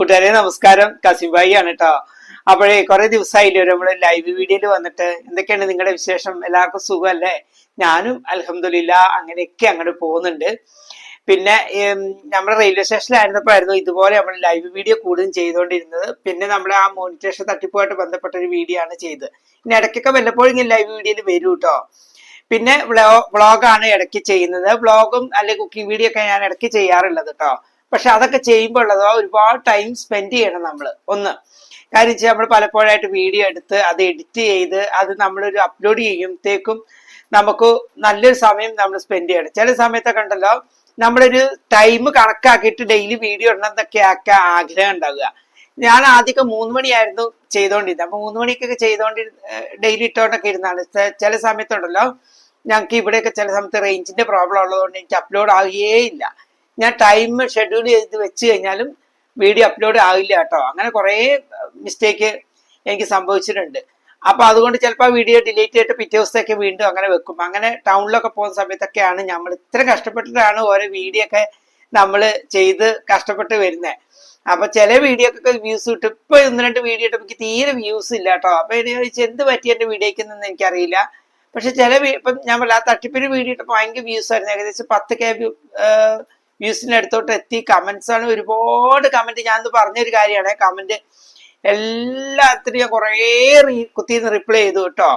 കൂട്ടുകാരെ നമസ്കാരം. കസിബായി ആണ് കേട്ടോ അപ്പോഴേ കുറെ ദിവസമായില്ലേ നമ്മൾ ലൈവ് വീഡിയോയിൽ വന്നിട്ട്. എന്തൊക്കെയാണ് നിങ്ങളുടെ വിശേഷം? എല്ലാവർക്കും സുഖമല്ലേ? ഞാനും അലഹമില്ല അങ്ങനെയൊക്കെ അങ്ങോട്ട് പോകുന്നുണ്ട്. പിന്നെ നമ്മുടെ റെയിൽവേ സ്റ്റേഷനിലായിരുന്നപ്പോഴായിരുന്നു ഇതുപോലെ നമ്മൾ ലൈവ് വീഡിയോ കൂടുതലും ചെയ്തുകൊണ്ടിരുന്നത്. പിന്നെ നമ്മൾ ആ മോണിറ്റേഷൻ തട്ടിപ്പുമായിട്ട് ബന്ധപ്പെട്ട ഒരു വീഡിയോ ആണ് ചെയ്ത് ഇനി ഇടയ്ക്കൊക്കെ വല്ലപ്പോഴും ഇങ്ങനെ ലൈവ് വീഡിയോയിൽ വരും കേട്ടോ പിന്നെ വ്ളോഗാണ് ഇടയ്ക്ക് ചെയ്യുന്നത്. വ്ളോഗും അല്ലെങ്കിൽ കുക്കിംഗ് വീഡിയോ ഒക്കെ ഞാൻ ഇടയ്ക്ക് ചെയ്യാറുള്ളത് കേട്ടോ പക്ഷെ അതൊക്കെ ചെയ്യുമ്പോൾ ഉള്ളതോ ഒരുപാട് ടൈം സ്പെൻഡ് ചെയ്യണം നമ്മൾ ഒന്ന് കാര്യം വെച്ചാൽ നമ്മൾ പലപ്പോഴായിട്ട് വീഡിയോ എടുത്ത് അത് എഡിറ്റ് ചെയ്ത് അത് നമ്മളൊരു അപ്ലോഡ് ചെയ്യുമ്പോഴത്തേക്കും നമുക്ക് നല്ലൊരു സമയം നമ്മൾ സ്പെൻഡ് ചെയ്യണം. ചില സമയത്തൊക്കെ ഉണ്ടല്ലോ നമ്മളൊരു ടൈം കണക്കാക്കിയിട്ട് ഡെയിലി വീഡിയോ ഇടണം എന്നൊക്കെ ആക്കാൻ ആഗ്രഹം ഉണ്ടാവുക. ഞാൻ ആദ്യമൊക്കെ മൂന്ന് മണിയായിരുന്നു ചെയ്തോണ്ടിരുന്നത് അപ്പൊ മൂന്ന് മണിക്കൊക്കെ ചെയ്തോണ്ടി ഡെയിലി ഇട്ടോണ്ടൊക്കെ ഇരുന്നാണ്. ചില സമയത്തുണ്ടല്ലോ ഞങ്ങൾക്ക് ഇവിടെയൊക്കെ ചില സമയത്ത് റേഞ്ചിന്റെ പ്രോബ്ലം ഉള്ളതുകൊണ്ട് എനിക്ക് അപ്ലോഡ് ആകുകയേ ഇല്ല. ഞാൻ ടൈം ഷെഡ്യൂൾ ചെയ്ത് വെച്ച് കഴിഞ്ഞാലും വീഡിയോ അപ്ലോഡ് ആകില്ല കേട്ടോ. അങ്ങനെ കുറേ മിസ്റ്റേക്ക് എനിക്ക് സംഭവിച്ചിട്ടുണ്ട്. അപ്പൊ അതുകൊണ്ട് ചിലപ്പോൾ വീഡിയോ ഡിലീറ്റ് ചെയ്തിട്ട് പിറ്റേ ദിവസത്തേക്ക് വീണ്ടും അങ്ങനെ വെക്കും. അങ്ങനെ ടൗണിലൊക്കെ പോകുന്ന സമയത്തൊക്കെയാണ് നമ്മൾ ഇത്ര കഷ്ടപ്പെട്ടിട്ടാണ് ഓരോ വീഡിയോ ഒക്കെ നമ്മൾ ചെയ്ത് കഷ്ടപ്പെട്ട് വരുന്നത് അപ്പൊ ചില വീഡിയോക്കൊക്കെ വ്യൂസ് കിട്ടും. ഇപ്പൊ ഒന്ന് രണ്ട് വീഡിയോ ഇട്ട് എനിക്ക് തീരെ വ്യൂസ് ഇല്ല കേട്ടോ. അപ്പൊ എന്നെ ചോദിച്ചു എന്ത് പറ്റി എന്റെ വീഡിയോക്ക് നിന്ന് എനിക്കറിയില്ല. പക്ഷെ ചില ഇപ്പം ഞാൻ പറയാം തട്ടിപ്പിന് വീഡിയോ ഇട്ടപ്പോൾ ഭയങ്കര വ്യൂസ് ആയിരുന്നു. ഏകദേശം പത്ത് കെ വ്യൂസിന് അടുത്തോട്ട് എത്തി. കമന്റ്സ് ആണ് ഒരുപാട് കമന്റ് ഞാൻ പറഞ്ഞൊരു കാര്യമാണ്. കമന്റ് എല്ലാത്തിനും ഞാൻ കുറേ കുത്തിന്ന് റിപ്ലൈ ചെയ്തു കേട്ടോ.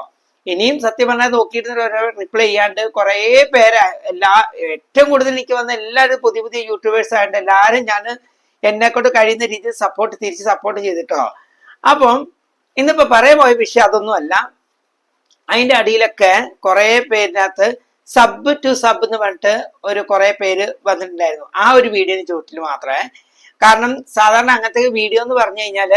ഇനിയും സത്യം പറഞ്ഞാൽ ഓരോ റിപ്ലൈ ചെയ്യാണ്ട് കുറേ പേര് എല്ലാ ഏറ്റവും കൂടുതൽ എനിക്ക് വന്ന എല്ലാവരും പുതിയ പുതിയ യൂട്യൂബേഴ്സ് ആയിട്ട് എല്ലാവരും ഞാൻ എന്നെ കൊണ്ട് കഴിയുന്ന രീതിയിൽ സപ്പോർട്ട് തിരിച്ച് സപ്പോർട്ട് ചെയ്തിട്ടോ. അപ്പം ഇന്നിപ്പോ പറയാൻ പോയ വിഷയം അതൊന്നും അല്ല അതിന്റെ അടിയിലൊക്കെ കുറെ പേരിനകത്ത് സബ് ടു സബ് എന്ന് പറഞ്ഞിട്ട് ഒരു കുറെ പേര് വന്നിട്ടുണ്ടായിരുന്നു. ആ ഒരു വീഡിയോന് ചുവട്ടിൽ മാത്രമേ. കാരണം സാധാരണ അങ്ങനത്തെ വീഡിയോ എന്ന് പറഞ്ഞു കഴിഞ്ഞാൽ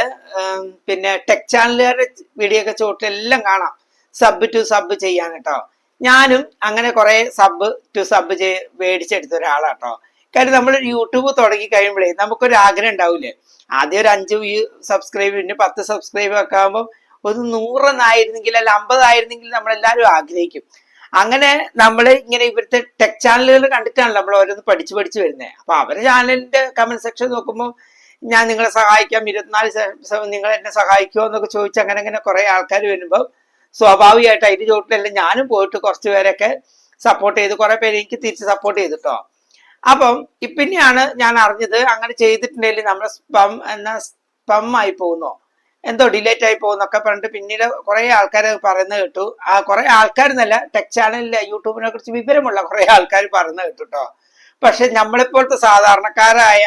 പിന്നെ ടെക് ചാനലുകാരുടെ വീഡിയോ ഒക്കെ ചോട്ടിലെല്ലാം കാണാം. സബ് ടു സബ് ചെയ്യാൻ കേട്ടോ. ഞാനും അങ്ങനെ കുറെ സബ് ടു സബ് ചെയ് മേടിച്ചെടുത്ത ഒരാളാട്ടോ. കാര്യം നമ്മൾ യൂട്യൂബ് തുടങ്ങി കഴിയുമ്പോഴേ നമുക്കൊരു ആഗ്രഹം ഉണ്ടാവില്ലേ ആദ്യം ഒരു അഞ്ച് വ്യൂ സബ്സ്ക്രൈബ് പിന്നെ പത്ത് സബ്സ്ക്രൈബ് ഒക്കെ ആകുമ്പോൾ ഒരു നൂറെന്നായിരുന്നെങ്കിൽ അല്ല അമ്പതായിരുന്നെങ്കിൽ നമ്മളെല്ലാവരും ആഗ്രഹിക്കും. അങ്ങനെ നമ്മൾ ഇങ്ങനെ ഇവിടുത്തെ ടെക് ചാനലുകൾ കണ്ടിട്ടാണ് നമ്മൾ ഓരോന്ന് പഠിച്ചു പഠിച്ചു വരുന്നത് അപ്പൊ അവരെ ചാനലിന്റെ കമന്റ് സെക്ഷൻ നോക്കുമ്പോൾ ഞാൻ നിങ്ങളെ സഹായിക്കാം ഇരുപത്തിനാല് നിങ്ങൾ എന്നെ സഹായിക്കുമോ എന്നൊക്കെ ചോദിച്ച് അങ്ങനെ അങ്ങനെ കുറെ ആൾക്കാർ വരുമ്പോൾ സ്വാഭാവികമായിട്ട് അതിന്റെ ചോട്ടിലെല്ലാം ഞാനും പോയിട്ട് കുറച്ച് പേരൊക്കെ സപ്പോർട്ട് ചെയ്ത് കുറെ പേര് എനിക്ക് തിരിച്ച് സപ്പോർട്ട് ചെയ്തിട്ടോ. അപ്പം പിന്നെയാണ് ഞാൻ അറിഞ്ഞത് അങ്ങനെ ചെയ്തിട്ടുണ്ടെങ്കിൽ നമ്മുടെ സ്പം എന്ന സ്പം ആയി പോകുന്നോ? എന്തോ ഡിലേറ്റ് ആയി പോകുന്നൊക്കെ പറഞ്ഞിട്ട് പിന്നീട് കുറേ ആൾക്കാർ പറയുന്നത് കേട്ടു. ആ കുറെ ആൾക്കാരെന്നല്ല ടെക് ചാനലിലെ യൂട്യൂബിനെ കുറിച്ച് വിവരമുള്ള കുറേ ആൾക്കാർ പറയുന്നത് കേട്ടു കേട്ടോ പക്ഷെ നമ്മളെപ്പോലത്തെ സാധാരണക്കാരായ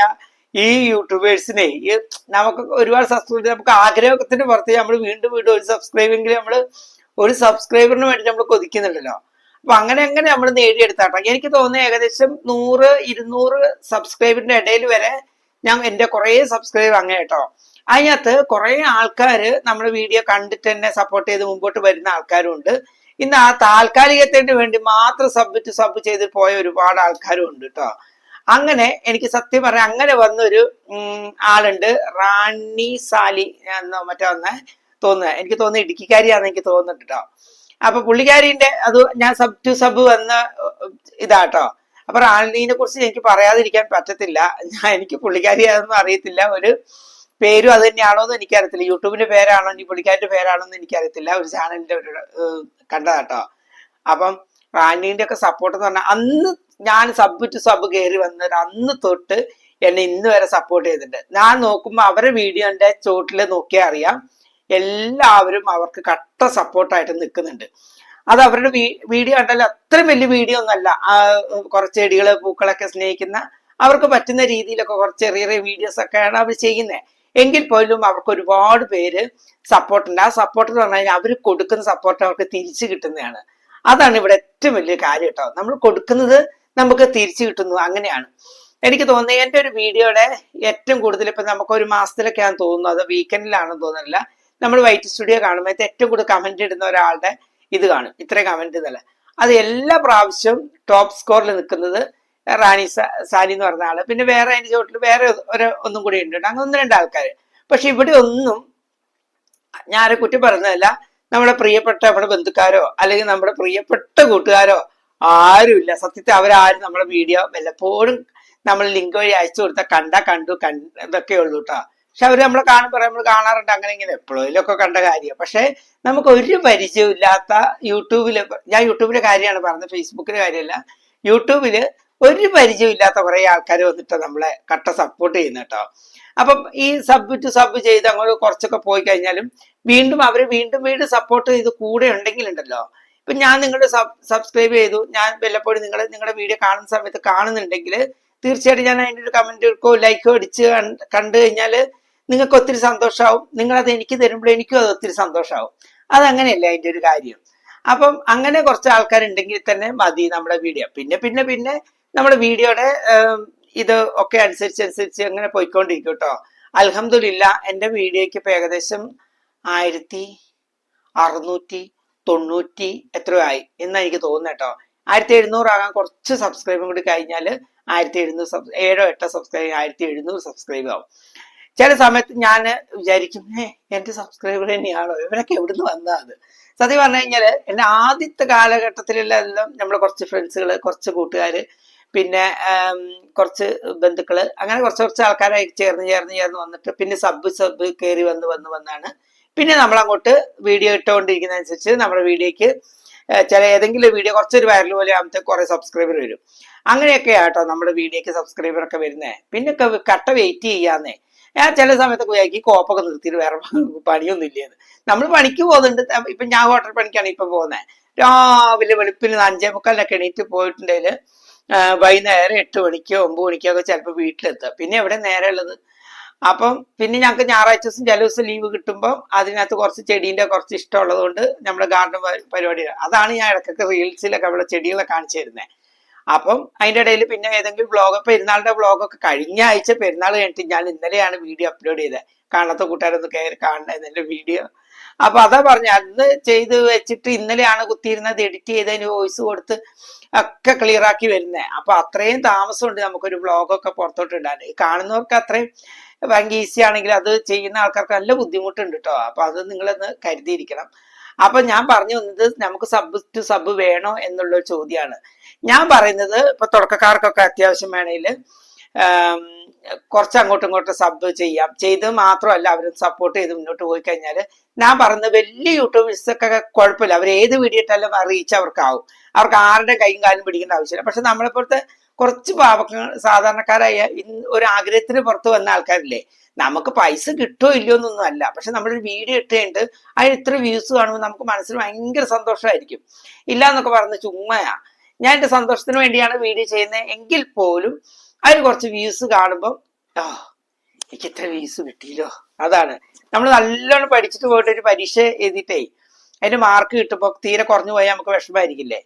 ഈ യൂട്യൂബേഴ്സിനെ ഈ നമുക്ക് ഒരുപാട് സബ്സ്ക്രൈബ് നമുക്ക് ആഗ്രഹത്തിന് പുറത്ത് നമ്മൾ വീണ്ടും വീണ്ടും ഒരു സബ്സ്ക്രൈബെങ്കിലും നമ്മൾ ഒരു സബ്സ്ക്രൈബറിന് വേണ്ടി നമ്മൾ കൊതിക്കുന്നുണ്ടല്ലോ. അപ്പൊ അങ്ങനെ അങ്ങനെ നമ്മൾ നേടിയെടുത്താട്ടോ. എനിക്ക് തോന്നുന്നു ഏകദേശം നൂറ് ഇരുന്നൂറ് സബ്സ്ക്രൈബറിന്റെ ഇടയിൽ വരെ ഞാൻ എന്റെ കുറേ സബ്സ്ക്രൈബർ അങ്ങനെ കേട്ടോ അതിനകത്ത് കുറേ ആൾക്കാർ നമ്മുടെ വീഡിയോ കണ്ടിട്ട് തന്നെ സപ്പോർട്ട് ചെയ്ത് മുമ്പോട്ട് വരുന്ന ആൾക്കാരും ഉണ്ട് ഇന്ന് ആ താൽക്കാലികത്തിന് വേണ്ടി മാത്രം സബ് ടു സബ് ചെയ്ത് പോയ ഒരുപാട് ആൾക്കാരും ഉണ്ട് കേട്ടോ അങ്ങനെ എനിക്ക് സത്യം പറയാം അങ്ങനെ വന്നൊരു ആളുണ്ട്. റാണി സാലി എന്നോ മറ്റോ ഒന്ന് തോന്നുന്നത് എനിക്ക് തോന്നുന്നു ഇടുക്കിക്കാരിയാന്ന് എനിക്ക് തോന്നുന്നുണ്ട് കേട്ടോ അപ്പൊ പുള്ളിക്കാരിന്റെ അത് ഞാൻ സബ് ടു സബ് വന്ന ഇതാട്ടോ അപ്പൊ റാണിനെ കുറിച്ച് എനിക്ക് പറയാതിരിക്കാൻ പറ്റത്തില്ല. ഞാൻ എനിക്ക് പുള്ളിക്കാരിയാണെന്നും അറിയത്തില്ല. ഒരു പേരും അത് തന്നെയാണോ എന്ന് എനിക്കറിയത്തില്ല. യൂട്യൂബിന്റെ പേരാണോ ഇനി പുള്ളിക്കാരിന്റെ പേരാണോ എന്ന് എനിക്കറിയത്തില്ല. ഒരു ചാനലിന്റെ ഒരു കണ്ടതാട്ടോ. അപ്പം റാണീന്റെ ഒക്കെ സപ്പോർട്ട് എന്ന് പറഞ്ഞാൽ അന്ന് ഞാൻ സബ് ടു സബ് കയറി വന്നത് അന്ന് തൊട്ട് എന്നെ ഇന്ന് വരെ സപ്പോർട്ട് ചെയ്തിട്ടുണ്ട്. ഞാൻ നോക്കുമ്പോൾ അവരുടെ വീഡിയോന്റെ ചോട്ടിൽ നോക്കിയാൽ അറിയാം. എല്ലാവരും അവർക്ക് കട്ട സപ്പോർട്ടായിട്ട് നിൽക്കുന്നുണ്ട് അത് അവരുടെ വീഡിയോ കണ്ടാലും അത്രയും വലിയ വീഡിയോ ഒന്നല്ല കുറച്ച് ചെടികൾ പൂക്കളൊക്കെ സ്നേഹിക്കുന്ന അവർക്ക് പറ്റുന്ന രീതിയിലൊക്കെ കുറച്ച് ചെറിയ ചെറിയ വീഡിയോസ് ഒക്കെയാണ് അവർ ചെയ്യുന്നത് എങ്കിൽ പോലും അവർക്ക് ഒരുപാട് പേര് സപ്പോർട്ട് ഉണ്ട് ആ സപ്പോർട്ട് എന്ന് പറഞ്ഞു കഴിഞ്ഞാൽ അവർ കൊടുക്കുന്ന സപ്പോർട്ട് അവർക്ക് തിരിച്ചു കിട്ടുന്നതാണ്. അതാണ് ഇവിടെ ഏറ്റവും വലിയ കാര്യം കേട്ടോ നമ്മൾ കൊടുക്കുന്നത് നമുക്ക് തിരിച്ചു കിട്ടുന്നു. അങ്ങനെയാണ്. എനിക്ക് തോന്നുന്നത് എന്റെ ഒരു വീഡിയോയുടെ ഏറ്റവും കൂടുതൽ ഇപ്പൊ നമുക്ക് ഒരു മാസത്തിലൊക്കെയാണ് തോന്നുന്നു. അത് വീക്കെൻഡിലാണെന്ന് തോന്നുന്നില്ല. നമ്മൾ വൈറ്റ് സ്റ്റുഡിയോ കാണുമ്പോൾ ഏറ്റവും കൂടുതൽ കമന്റ് ഇടുന്ന ഒരാളുടെ ഇത് കാണും. ഇത്രയും കമന്റ് ഇതല്ല അത് എല്ലാ പ്രാവശ്യവും ടോപ്പ് സ്കോറിൽ നിൽക്കുന്നത് റാണി സാലി എന്ന് പറഞ്ഞ ആൾ. പിന്നെ വേറെ അതിന്റെ ചോട്ടിൽ വേറെ ഒരു ഒന്നും കൂടി ഉണ്ട് അങ്ങനെ ഒന്ന് രണ്ട് ആൾക്കാർ പക്ഷെ ഇവിടെ ഒന്നും ഞാൻ ആരെ കുറ്റം പറഞ്ഞതല്ല നമ്മുടെ പ്രിയപ്പെട്ട നമ്മുടെ ബന്ധുക്കാരോ അല്ലെങ്കിൽ നമ്മുടെ പ്രിയപ്പെട്ട കൂട്ടുകാരോ ആരുമില്ല. സത്യത്തെ അവരാരും നമ്മുടെ വീഡിയോ വല്ലപ്പോഴും നമ്മൾ ലിങ്ക് വഴി അയച്ചു കൊടുത്താൽ കണ്ട കണ്ടു കണ്ട് ഇതൊക്കെ ഉള്ളൂ കേട്ടോ. പക്ഷെ അവർ നമ്മളെ കാണുമ്പോൾ നമ്മൾ കാണാറുണ്ട് അങ്ങനെ ഇങ്ങനെ എപ്പോഴെങ്കിലുമൊക്കെ കണ്ട കാര്യം. പക്ഷെ നമുക്ക് ഒരു പരിചയമില്ലാത്ത യൂട്യൂബിൽ ഞാൻ യൂട്യൂബിലെ കാര്യമാണ് പറഞ്ഞത് ഫേസ്ബുക്കിലെ കാര്യമല്ല. യൂട്യൂബിൽ ഒരു പരിചയം ഇല്ലാത്ത കുറെ ആൾക്കാർ വന്നിട്ട് നമ്മളെ കട്ട സപ്പോർട്ട് ചെയ്യുന്ന കേട്ടോ അപ്പം ഈ സബ് ടു സബ് ചെയ്ത് അങ്ങോട്ട് കുറച്ചൊക്കെ പോയി കഴിഞ്ഞാലും വീണ്ടും അവർ വീണ്ടും വീണ്ടും സപ്പോർട്ട് ചെയ്ത് കൂടെ ഉണ്ടെങ്കിലുണ്ടല്ലോ. ഇപ്പൊ ഞാൻ നിങ്ങളുടെ സബ്സ്ക്രൈബ് ചെയ്തു. ഞാൻ വല്ലപ്പോഴും നിങ്ങൾ നിങ്ങളുടെ വീഡിയോ കാണുന്ന സമയത്ത് കാണുന്നുണ്ടെങ്കിൽ തീർച്ചയായിട്ടും ഞാൻ അതിന്റെ ഒരു കമന്റുകൾക്കോ ലൈക്കോ അടിച്ച് കണ്ടു കഴിഞ്ഞാൽ നിങ്ങൾക്ക് ഒത്തിരി സന്തോഷമാവും നിങ്ങളത് എനിക്ക് തരുമ്പോൾ എനിക്കും അത് ഒത്തിരി സന്തോഷമാവും അതങ്ങനെയല്ലേ അതിന്റെ ഒരു കാര്യം? അപ്പം അങ്ങനെ കുറച്ച് ആൾക്കാരുണ്ടെങ്കിൽ തന്നെ മതി നമ്മുടെ വീഡിയോ പിന്നെ പിന്നെ പിന്നെ നമ്മുടെ വീഡിയോയുടെ ഇത് ഒക്കെ അനുസരിച്ച് അനുസരിച്ച് അങ്ങനെ പോയിക്കൊണ്ടിരിക്കും കേട്ടോ. അൽഹംദുലില്ല എന്റെ വീഡിയോയ്ക്ക് ഇപ്പൊ ഏകദേശം ആയിരത്തി അറുന്നൂറ്റി തൊണ്ണൂറ്റി എത്രയോ ആയി എന്നാ എനിക്ക് തോന്നുന്നത് കേട്ടോ. ആയിരത്തി എഴുന്നൂറാകാൻ കുറച്ച് സബ്സ്ക്രൈബും കൂടി കഴിഞ്ഞാൽ ആയിരത്തി എഴുന്നൂറ് സബ് ഏഴോ എട്ടോ സബ്സ്ക്രൈബ് ആയിരത്തി എഴുന്നൂറ് സബ്സ്ക്രൈബ് ആവും. ചില സമയത്ത് ഞാൻ വിചാരിക്കും ഏ എന്റെ സബ്സ്ക്രൈബർ തന്നെയാണോ? ഇവരൊക്കെ എവിടുന്ന് അത്? സത്യം പറഞ്ഞു കഴിഞ്ഞാൽ എന്റെ ആദ്യത്തെ കാലഘട്ടത്തിലെല്ലാം നമ്മൾ കുറച്ച് ഫ്രണ്ട്സുകൾ കുറച്ച് കൂട്ടുകാര് പിന്നെ കുറച്ച് ബന്ധുക്കൾ അങ്ങനെ കുറച്ച് കുറച്ച് ആൾക്കാരായി ചേർന്ന് ചേർന്ന് ചേർന്ന് വന്നിട്ട് പിന്നെ സബ് സബ് കയറി വന്ന് വന്ന് വന്നാണ്. പിന്നെ നമ്മൾ അങ്ങോട്ട് വീഡിയോ ഇട്ടുകൊണ്ടിരിക്കുന്ന അനുസരിച്ച് നമ്മുടെ വീഡിയോക്ക് ചില ഏതെങ്കിലും വീഡിയോ കുറച്ചൊരു വൈറൽ പോലെ ആകുമ്പോൾ കുറെ സബ്സ്ക്രൈബർ വരും. അങ്ങനെയൊക്കെ ആട്ടോ നമ്മുടെ വീഡിയോക്ക് സബ്സ്ക്രൈബർ ഒക്കെ വരുന്നത് പിന്നെ കട്ട വെയിറ്റ് ചെയ്യാന്നേ. ഞാൻ ചില സമയത്തൊക്കെ വിചാരിക്കും കോപ്പൊക്കെ നിർത്തിയിട്ട് വേറെ പണിയൊന്നും ഇല്ലയെന്ന് നമ്മൾ പണിക്ക് പോകുന്നുണ്ട്. ഇപ്പൊ ഞാൻ ഹോട്ടൽ പണിക്കാണ് ഇപ്പൊ പോകുന്നത് രാവിലെ വെളുപ്പിന് അഞ്ചേ മുക്കാലിനൊക്കെ എണീറ്റ് പോയിട്ടുണ്ടെങ്കിൽ വൈകുന്നേരം എട്ട് മണിക്കോ ഒമ്പത് മണിക്കോ ഒക്കെ ചിലപ്പോൾ വീട്ടിലെത്തുക പിന്നെ എവിടെ നേരെ ഉള്ളത്? അപ്പം പിന്നെ ഞങ്ങൾക്ക് ഞായറാഴ്ച ദിവസം ചില ദിവസം ലീവ് കിട്ടുമ്പോൾ അതിനകത്ത് കുറച്ച് ചെടീന്റെ കുറച്ച് ഇഷ്ടമുള്ളത് കൊണ്ട് നമ്മുടെ ഗാർഡൻ പരിപാടി അതാണ് ഞാൻ ഇടയ്ക്കൊക്കെ റീൽസിലൊക്കെ അവിടെ ചെടികളെ കാണിച്ചു തരുന്നത് അപ്പം അതിന്റെ ഇടയിൽ പിന്നെ ഏതെങ്കിലും വ്ളോഗ് പെരുന്നാളിന്റെ വ്ളോഗൊക്കെ കഴിഞ്ഞ ആഴ്ച പെരുന്നാൾ കഴിഞ്ഞിട്ട് ഞാൻ ഇന്നലെയാണ് വീഡിയോ അപ്ലോഡ് ചെയ്തത്. കാണാത്ത കൂട്ടുകാരൊന്ന് കയറി കാണുന്നത് എന്റെ വീഡിയോ. അപ്പൊ അതാ പറഞ്ഞ അന്ന് ചെയ്ത് വെച്ചിട്ട് ഇന്നലെയാണ് കുത്തിയിരുന്നത് എഡിറ്റ് ചെയ്തതിന് വോയിസ് കൊടുത്ത് ഒക്കെ ക്ലിയർ ആക്കി വരുന്നത് അപ്പൊ അത്രയും താമസമുണ്ട് നമുക്കൊരു വ്ളോഗൊക്കെ പുറത്തോട്ട് ഇടാൻ. ഈ കാണുന്നവർക്ക് അത്രയും ഭയങ്കര ഈസി ആണെങ്കിൽ അത് ചെയ്യുന്ന ആൾക്കാർക്ക് നല്ല ബുദ്ധിമുട്ടുണ്ട് കേട്ടോ അപ്പൊ അത് നിങ്ങളൊന്ന് കരുതിയിരിക്കണം. അപ്പൊ ഞാൻ പറഞ്ഞു വന്നത് നമുക്ക് സബ് ടു സബ് വേണോ എന്നുള്ള ചോദ്യമാണ്. ഞാൻ പറയുന്നത് ഇപ്പൊ തുടക്കക്കാർക്കൊക്കെ അത്യാവശ്യം വേണമെങ്കിൽ കുറച്ച് അങ്ങോട്ടും ഇങ്ങോട്ടും സബ് ചെയ്യാം. ചെയ്ത് മാത്രമല്ല അവർ സപ്പോർട്ട് ചെയ്ത് മുന്നോട്ട് പോയി കഴിഞ്ഞാൽ ഞാൻ പറയുന്നത് വലിയ യൂട്യൂബേഴ്സ് ഒക്കെ കുഴപ്പമില്ല. അവർ ഏത് വീഡിയോ ഇട്ടാലും റീച്ച് അവർക്കാവും. അവർക്ക് ആരുടെ കൈയും കാലും പിടിക്കേണ്ട ആവശ്യമില്ല. പക്ഷെ നമ്മളെപ്പോഴത്തെ കുറച്ച് പാവങ്ങൾ സാധാരണക്കാരായ ഒരു ആഗ്രഹത്തിന് പുറത്ത് വന്ന ആൾക്കാരില്ലേ നമുക്ക് പൈസ കിട്ടോ ഇല്ലയോ എന്നൊന്നും അല്ല. പക്ഷെ നമ്മളൊരു വീഡിയോ ഇട്ടുണ്ട് അതിന് ഇത്ര വ്യൂസ് കാണുമ്പോൾ നമുക്ക് മനസ്സിന് ഭയങ്കര സന്തോഷമായിരിക്കും ഇല്ല എന്നൊക്കെ പറഞ്ഞ് ചുമ്മയാ ഞാൻ എന്റെ സന്തോഷത്തിന് വേണ്ടിയാണ് വീഡിയോ ചെയ്യുന്നത് എങ്കിൽ പോലും അതിന് കുറച്ച് വ്യൂസ് കാണുമ്പോൾ ആ എനിക്ക് ഇത്ര വ്യൂസ് കിട്ടിയില്ലോ. അതാണ്. നമ്മൾ നല്ലോണം പഠിച്ചിട്ട് പോയിട്ട് ഒരു പരീക്ഷ എഴുതിയിട്ടേ അതിന് മാർക്ക് കിട്ടുമ്പോൾ തീരെ കുറഞ്ഞു പോയാൽ നമുക്ക് വിഷമമായിരിക്കില്ലേ?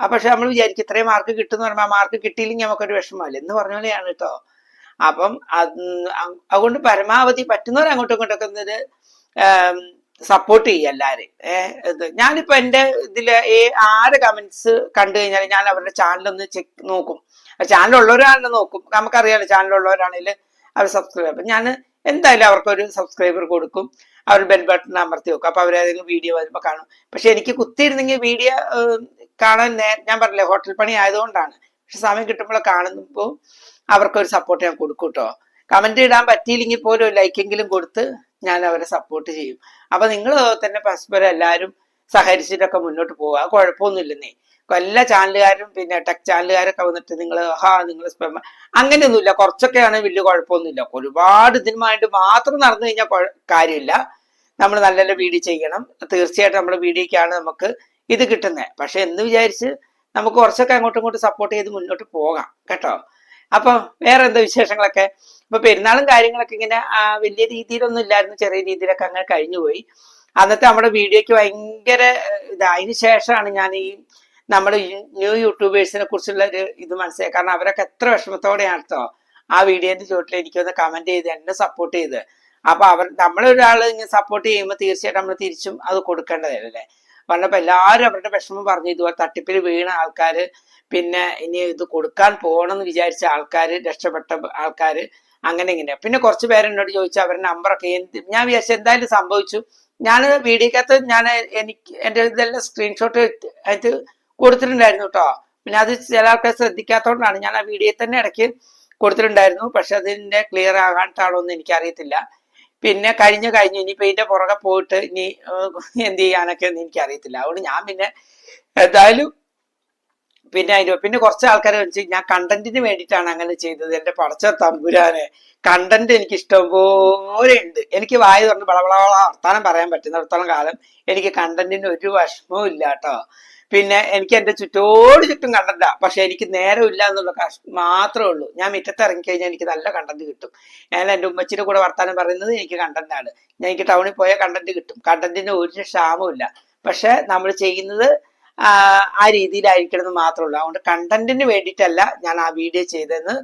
ആ പക്ഷെ നമ്മൾ വിചാരിക്കും ഇത്രയും മാർക്ക് കിട്ടുമെന്ന് പറയുമ്പോൾ ആ മാർക്ക് കിട്ടിയില്ലെങ്കിൽ നമുക്കൊരു വിഷമമല്ല? എന്ന് പറഞ്ഞ പോലെയാണ് കേട്ടോ അപ്പം അത് അതുകൊണ്ട് പരമാവധി പറ്റുന്നവർ അങ്ങോട്ടും ഇങ്ങോട്ടൊക്കെ സപ്പോർട്ട് ചെയ്യുക എല്ലാവരും ഏഹ് ഞാനിപ്പോ എന്റെ ഇതിൽ ഈ ആറ് കമന്റ്സ് കണ്ടു കഴിഞ്ഞാൽ ഞാൻ അവരുടെ ചാനലൊന്ന് ചെക്ക് നോക്കും. ചാനലുള്ളവരാണെന്ന് നോക്കും. നമുക്കറിയാലോ ചാനലുള്ളവരാണെങ്കിൽ അവർ സബ്സ്ക്രൈബ് ഞാൻ എന്തായാലും അവർക്കൊരു സബ്സ്ക്രൈബർ കൊടുക്കും. അവർ ബെൽ ബട്ടൺ അമർത്തി വെക്കും. അപ്പൊ അവരേതെങ്കിലും വീഡിയോ വരുമ്പോൾ കാണും. പക്ഷെ എനിക്ക് കുത്തിയിരുന്നെങ്കിൽ വീഡിയോ കാണാൻ ഞാൻ പറഞ്ഞില്ലേ ഹോട്ടൽ പണി ആയതുകൊണ്ടാണ്. പക്ഷെ സമയം കിട്ടുമ്പോൾ കാണുമ്പോൾ അവർക്കൊരു സപ്പോർട്ട് ഞാൻ കൊടുക്കും കേട്ടോ കമന്റ് ഇടാൻ പറ്റിയില്ലെങ്കിൽ പോലും ലൈക്കെങ്കിലും കൊടുത്ത് ഞാൻ അവരെ സപ്പോർട്ട് ചെയ്യും. അപ്പൊ നിങ്ങൾ തന്നെ പരസ്പരം എല്ലാവരും സഹരിച്ചിട്ടൊക്കെ മുന്നോട്ട് പോവുക. കുഴപ്പമൊന്നുമില്ലെന്നേ. എല്ലാ ചാനലുകാരും പിന്നെ ടെക് ചാനലുകാരൊക്കെ വന്നിട്ട് നിങ്ങൾ ഹാ നിങ്ങൾ സ്പെമ അങ്ങനെയൊന്നുമില്ല. കുറച്ചൊക്കെയാണ് വലിയ കുഴപ്പമൊന്നുമില്ല. ഒരുപാട് ഇതിനുമായിട്ട് മാത്രം നടന്നു കഴിഞ്ഞാൽ കാര്യമില്ല. നമ്മൾ നല്ല നല്ല വീഡിയോ ചെയ്യണം. തീർച്ചയായിട്ടും നമ്മുടെ വീഡിയോക്കാണ് നമുക്ക് ഇത് കിട്ടുന്നത്. പക്ഷെ എന്ന് വിചാരിച്ച് നമുക്ക് കുറച്ചൊക്കെ അങ്ങോട്ടും ഇങ്ങോട്ടും സപ്പോർട്ട് ചെയ്ത് മുന്നോട്ട് പോകാം. കേട്ടോ? അപ്പൊ വേറെ എന്താ വിശേഷങ്ങളൊക്കെ? ഇപ്പൊ പെരുന്നാളും കാര്യങ്ങളൊക്കെ ഇങ്ങനെ വലിയ രീതിയിലൊന്നും ഇല്ലായിരുന്നു. ചെറിയ രീതിയിലൊക്കെ അങ്ങനെ കഴിഞ്ഞുപോയി അന്നത്തെ നമ്മുടെ വീഡിയോക്ക് ഭയങ്കര ഇത് അതിന് ശേഷമാണ് ഞാൻ ഈ നമ്മുടെ ന്യൂ യൂട്യൂബേഴ്സിനെ കുറിച്ചുള്ള ഒരു ഇത് മനസ്സിലായി കാരണം അവരൊക്കെ എത്ര വിഷമത്തോടെയാണ് കേട്ടോ ആ വീഡിയോന്റെ ചുവട്ടിൽ എനിക്കൊന്ന് കമന്റ് ചെയ്ത് എന്നെ സപ്പോർട്ട് ചെയ്ത്. അപ്പൊ അവർ നമ്മളൊരാൾ ഇങ്ങനെ സപ്പോർട്ട് ചെയ്യുമ്പോൾ തീർച്ചയായിട്ടും നമ്മൾ തിരിച്ചും അത് കൊടുക്കേണ്ടതല്ലേ? പറഞ്ഞപ്പോ എല്ലാവരും അവരുടെ വിഷമം പറഞ്ഞു ഇതുപോലെ തട്ടിപ്പിൽ വീണ ആൾക്കാര് പിന്നെ ഇനി ഇത് കൊടുക്കാൻ പോകണമെന്ന് വിചാരിച്ച ആൾക്കാര് രക്ഷപ്പെട്ട ആൾക്കാര് അങ്ങനെ ഇങ്ങനെ പിന്നെ കുറച്ച് പേര് എന്നോട് ചോദിച്ചു അവരുടെ നമ്പറൊക്കെ എന്ത്? ഞാൻ വിചാരിച്ചു എന്തായാലും സംഭവിച്ചു. ഞാൻ വീഡിയോക്കകത്ത് ഞാൻ എനിക്ക് എന്റെ ഇതെല്ലാം സ്ക്രീൻഷോട്ട് ആയിട്ട് കൊടുത്തിട്ടുണ്ടായിരുന്നു കേട്ടോ പിന്നെ അത് ചില ആൾക്കാർ ശ്രദ്ധിക്കാത്തതുകൊണ്ടാണ് ഞാൻ ആ വീഡിയോ തന്നെ ഇടയ്ക്ക് കൊടുത്തിട്ടുണ്ടായിരുന്നു. പക്ഷെ അതിന്റെ ക്ലിയർ ആകാണ്ടാണോ എന്ന് എനിക്കറിയത്തില്ല. പിന്നെ കഴിഞ്ഞ് കഴിഞ്ഞു ഇനിയിപ്പോ ഇതിന്റെ പുറകെ പോയിട്ട് ഇനി എന്ത് ചെയ്യാനൊക്കെ ഒന്നും എനിക്കറിയത്തില്ല. അതുകൊണ്ട് ഞാൻ പിന്നെ എന്തായാലും പിന്നെ അതിന് പിന്നെ കുറച്ച് ആൾക്കാരെ വെച്ച് ഞാൻ കണ്ടന്റിന് വേണ്ടിയിട്ടാണ് അങ്ങനെ ചെയ്തത്. എന്റെ പടച്ച തമ്പുരാനെ കണ്ടന്റ് എനിക്ക് ഇഷ്ടം പോലെ ഉണ്ട്. എനിക്ക് വായ തുറന്ന് വളവളവള വർത്താനം പറയാൻ പറ്റുന്നിടത്തോളം കാലം എനിക്ക് കണ്ടന്റിന് ഒരു വിഷമവും ഇല്ല കേട്ടോ പിന്നെ എനിക്ക് എന്റെ ചുറ്റോട് ചുറ്റും കണ്ടന്റാ. പക്ഷെ എനിക്ക് നേരം ഇല്ല എന്നുള്ള മാത്രമേ ഉള്ളൂ. ഞാൻ മുറ്റത്ത് ഇറങ്ങിക്കഴിഞ്ഞാൽ എനിക്ക് നല്ല കണ്ടന്റ് കിട്ടും. ഞാൻ എന്റെ ഉമ്മച്ചിയുടെ കൂടെ വർത്താനം പറയുന്നത് എനിക്ക് കണ്ടന്റാണ് ഞാൻ എനിക്ക് ടൗണിൽ പോയാൽ കണ്ടന്റ് കിട്ടും. കണ്ടന്റിന് ഒരു ക്ഷാമവും ഇല്ല. പക്ഷെ നമ്മൾ ചെയ്യുന്നത് ആ, രീതിയിലായിരിക്കണം എന്ന് മാത്രമേ ഉള്ളൂ. അതുകൊണ്ട് കണ്ടന്റിന് വേണ്ടിയിട്ടല്ല ഞാൻ ആ വീഡിയോ ചെയ്തതെന്ന്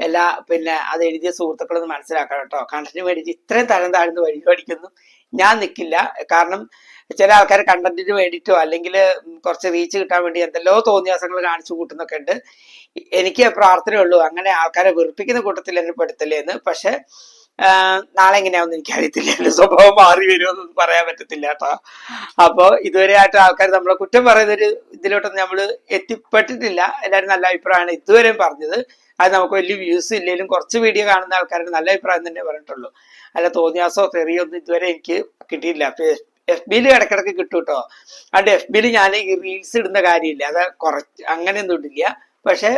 എല്ലാ പിന്നെ അത് എഴുതിയ സുഹൃത്തുക്കളൊന്ന് മനസ്സിലാക്കണം കേട്ടോ. കണ്ടന്റിന് വേണ്ടിയിട്ട് ഇത്രയും തരം താഴ്ന്ന് വഴി പഠിക്കുന്നു ഞാൻ നിൽക്കില്ല കാരണം ചില ആൾക്കാർ കണ്ടന്റിന് വേണ്ടിയിട്ടോ അല്ലെങ്കിൽ കുറച്ച് റീച്ച് കിട്ടാൻ വേണ്ടി എന്തെല്ലോ തോന്നിയാസങ്ങൾ കാണിച്ചു കൂട്ടുന്നൊക്കെ ഉണ്ട്. എനിക്ക് പ്രാർത്ഥനയുള്ളൂ അങ്ങനെ ആൾക്കാരെ വെറുപ്പിക്കുന്ന കൂട്ടത്തിൽ എന്നെ പെടുത്തല്ലേ എന്ന് പക്ഷെ നാളെ എങ്ങനെയാവുന്ന എനിക്കറിയത്തില്ല. എന്റെ സ്വഭാവം മാറി വരുമെന്നൊന്നും പറയാൻ പറ്റത്തില്ല കേട്ടോ. ഇതുവരെ ആയിട്ട് ആൾക്കാർ നമ്മളെ കുറ്റം പറയുന്ന ഒരു ഇതിലോട്ടൊന്നും നമ്മൾ എത്തിപ്പെട്ടിട്ടില്ല. എല്ലാവരും നല്ല അഭിപ്രായമാണ് ഇതുവരെയും പറഞ്ഞത്. അത് നമുക്ക് വലിയ വ്യൂസ് ഇല്ലെങ്കിലും കുറച്ച് വീഡിയോ കാണുന്ന ആൾക്കാരുടെ നല്ല അഭിപ്രായം തന്നെ പറഞ്ഞിട്ടുള്ളൂ. അല്ല തോന്നിയാസോ തെറിയോ ഒന്നും ഇതുവരെ എനിക്ക് കിട്ടിയില്ല. എഫ് ബിയിൽ ഇടക്കിടക്ക് കിട്ടും കേട്ടോ അതുകൊണ്ട് എഫ് ബിയിൽ ഞാൻ ഈ റീൽസ് ഇടുന്ന കാര്യമില്ല. അത് കുറച്ച് അങ്ങനെയൊന്നും ഇടില്ല. പക്ഷെ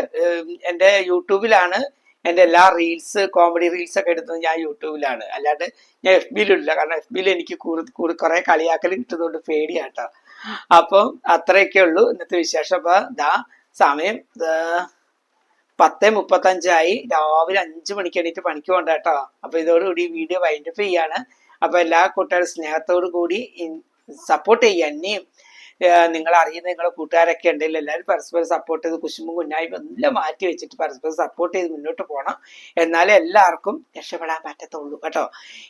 എന്റെ യൂട്യൂബിലാണ് എന്റെ എല്ലാ റീൽസ് കോമഡി റീൽസ് ഒക്കെ എടുത്തത് ഞാൻ യൂട്യൂബിലാണ്. അല്ലാണ്ട് ഞാൻ എഫ് ബിയിലില്ല കാരണം എഫ് ബിയിൽ എനിക്ക് കൂടുതൽ കുറെ കളിയാക്കൽ കിട്ടുന്നതുകൊണ്ട് പേടിയാട്ടോ. അപ്പം അത്രയൊക്കെ ഉള്ളൂ. ഇന്നത്തെ വിശേഷം. അപ്പൊ ദാ സമയം പത്ത് മുപ്പത്തഞ്ചായി. രാവിലെ അഞ്ചു മണിക്ക് എണീറ്റ് പണിക്ക് പോകണ്ട കേട്ടോ. അപ്പൊ ഇതോടുകൂടി വീഡിയോ വൈൻഡപ്പ് ചെയ്യാണ്. അപ്പൊ എല്ലാ കൂട്ടുകാരും സ്നേഹത്തോടു കൂടി സപ്പോർട്ട് ചെയ്യുക. എന്നെയും നിങ്ങൾ അറിയുന്ന നിങ്ങളെ കൂട്ടുകാരൊക്കെ ഉണ്ടെങ്കിൽ എല്ലാവരും പരസ്പരം സപ്പോർട്ട് ചെയ്ത് കുശുമ്പും കുഞ്ഞായ്മ എല്ലാം മാറ്റി വെച്ചിട്ട് പരസ്പരം സപ്പോർട്ട് ചെയ്ത് മുന്നോട്ട് പോകണം എന്നാലേ എല്ലാവർക്കും രക്ഷപ്പെടാൻ പറ്റത്തുള്ളൂ കേട്ടോ.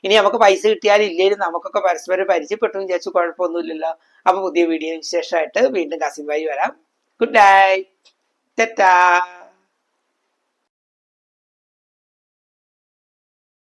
ഇനി നമുക്ക് പൈസ കിട്ടിയാലും ഇല്ലെങ്കിലും നമുക്കൊക്കെ പരസ്പരം പരിചയപ്പെട്ടു വിചാരിച്ചു കുഴപ്പമൊന്നുമില്ലല്ലോ. അപ്പൊ പുതിയ വീഡിയോ വിശേഷമായിട്ട് വീണ്ടും കസിംബായി വരാം. ഗുഡ് ബൈ തെറ്റാ